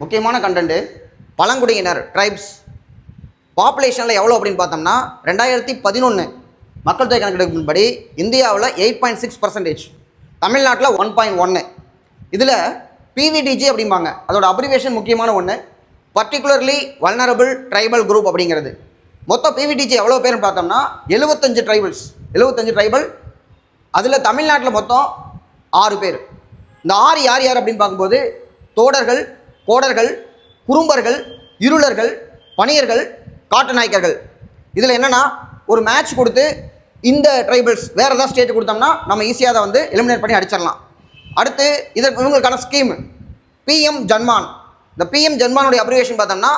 முக்கியமான கண்டென்ட்டு பழங்குடியினர் ட்ரைப்ஸ் பாப்புலேஷனில் எவ்வளோ அப்படின்னு பார்த்தோம்னா ரெண்டாயிரத்தி பதினொன்று மக்கள் தொகை கணக்கெடுப்பின்படி இந்தியாவில் எயிட் பாயிண்ட் சிக்ஸ் பர்சன்டேஜ் தமிழ்நாட்டில் ஒன் பாயிண்ட் ஒன்று இதில் பிவிடிஜி அப்படிம்பாங்க. அதோட அப்ரிவேஷன் முக்கியமான ஒன்று பர்டிகுலர்லி வல்னரபிள் ட்ரைபல் குரூப் அப்படிங்கிறது. மொத்தம் பிவிடிஜி எவ்வளோ பேர்னு பார்த்தோம்னா எழுபத்தஞ்சு ட்ரைபல்ஸ் எழுபத்தஞ்சு ட்ரைபல் அதில் தமிழ்நாட்டில் மொத்தம் ஆறு பேர். இந்த ஆறு யார் யார் அப்படின்னு பார்க்கும்போது தோடர்கள் கோடர்கள் குறும்பர்கள் இருளர்கள் பணியர்கள் காட்டநாயக்கர்கள். இதில் என்னென்னா ஒரு மேட்ச் கொடுத்து இந்த ட்ரைபல்ஸ் வேறு ஏதாவது ஸ்டேட் கொடுத்தோம்னா நம்ம ஈஸியாக அதை வந்து எலிமினேட் பண்ணி அடிச்சிடலாம். அடுத்து இதற்கு இவங்களுக்கான ஸ்கீம் பிஎம் ஜன்மான் இந்த பிஎம் ஜன்மானுடைய அப்ரிவேஷன் பார்த்தோம்னா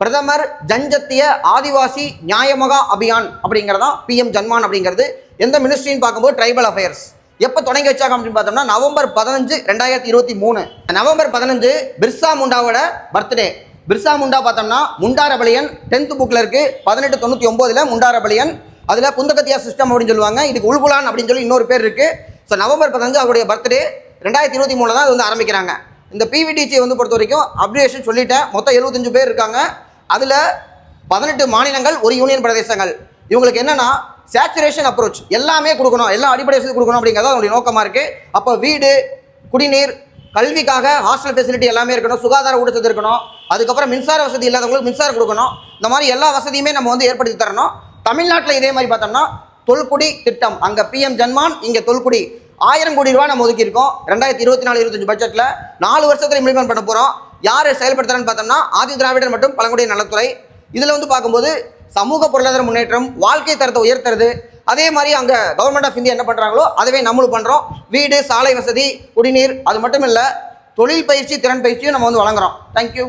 பிரதமர் ஜன்ஜத்திய ஆதிவாசி நியாயமகா அபியான் அப்படிங்கிறதான் பிஎம் ஜன்மான் அப்படிங்கிறது. எந்த மினிஸ்ட்ரின்னு பார்க்கும்போது ட்ரைபல் அஃபேர்ஸ் எப்போ தொடங்கி வச்சாங்க அப்படின்னு பார்த்தோம்னா நவம்பர் பதினஞ்சு ரெண்டாயிரத்தி இருபத்தி மூணு. நவம்பர் பதினஞ்சு பிர்சா முண்டாவோட பர்த்டே பிர்சா முண்டா பார்த்தோம்னா முண்டாரபலியன் டென்த் புக்கில் இருக்குது பதினெட்டு தொண்ணூற்றி ஒம்போதில் முண்டாரபலியன். அதில் குந்தகத்தியா சிஸ்டம் அப்படின்னு சொல்லுவாங்க. இதுக்கு உள்குலான் அப்படின்னு சொல்லி இன்னொரு பேர் இருக்குது ஸோ நவம்பர் பதினஞ்சு அவருடைய பர்த்டே ரெண்டாயிரத்தி இருபத்தி மூணில் தான் இது வந்து ஆரம்பிக்கிறாங்க. இந்த பிவிடிசி வந்து பொறுத்த வரைக்கும் அப்ரிவேஷன் சொல்லிட்டேன். மொத்தம் எழுபத்தஞ்சு பேர் இருக்காங்க. அதில் பதினெட்டு மாநிலங்கள் ஒரு யூனியன் பிரதேசங்கள். இவங்களுக்கு என்னென்னா சேச்சுரேஷன் அப்ரோச் எல்லாமே கொடுக்கணும். எல்லா அடிப்படை வசதி கொடுக்கணும் அப்படிங்கிறது அவங்களுடைய நோக்கமாக இருக்குது அப்போ வீடு குடிநீர் கல்விக்காக ஹாஸ்டல் ஃபெசிலிட்டி எல்லாமே இருக்கணும். சுகாதார ஊட்டச்சத்து இருக்கணும். அதுக்கப்புறம் மின்சார வசதி இல்லாதவங்களுக்கு மின்சாரம் கொடுக்கணும். இந்த மாதிரி எல்லா வசதியுமே நம்ம வந்து ஏற்படுத்தி தரணும். தமிழ்நாட்டில் இதே மாதிரி பார்த்தோம்னா தொல்குடி திட்டம். அங்கே பிஎம் ஜன்மான் இங்கே தொல்குடி. ஆயிரம் கோடி ரூபா நம்ம ஒதுக்கியிருக்கோம் ரெண்டாயிரத்தி இருபத்தி நாலு இருபத்தஞ்சு பட்ஜெட்டில் நாலு வருஷத்தில் இம்ப்ளிமெண்ட் பண்ண போகிறோம் யார் செயல்படுத்துறான்னு பார்த்தோம்னா ஆதி திராவிடர் மற்றும் பழங்குடியின நலத்துறை. இதில் வந்து பார்க்கும்போது சமூக பொருளாதார முன்னேற்றம் வாழ்க்கை தரத்தை உயர்த்துறது அதே மாதிரி அங்கே கவர்மெண்ட் ஆஃப் இந்தியா என்ன பண்ணுறாங்களோ அதுவே நம்மளும் பண்ணுறோம் வீடு சாலை வசதி குடிநீர் அது மட்டும் இல்லை தொழில் பயிற்சி திறன் பயிற்சியும் நம்ம வந்து வழங்குறோம். தேங்க்யூ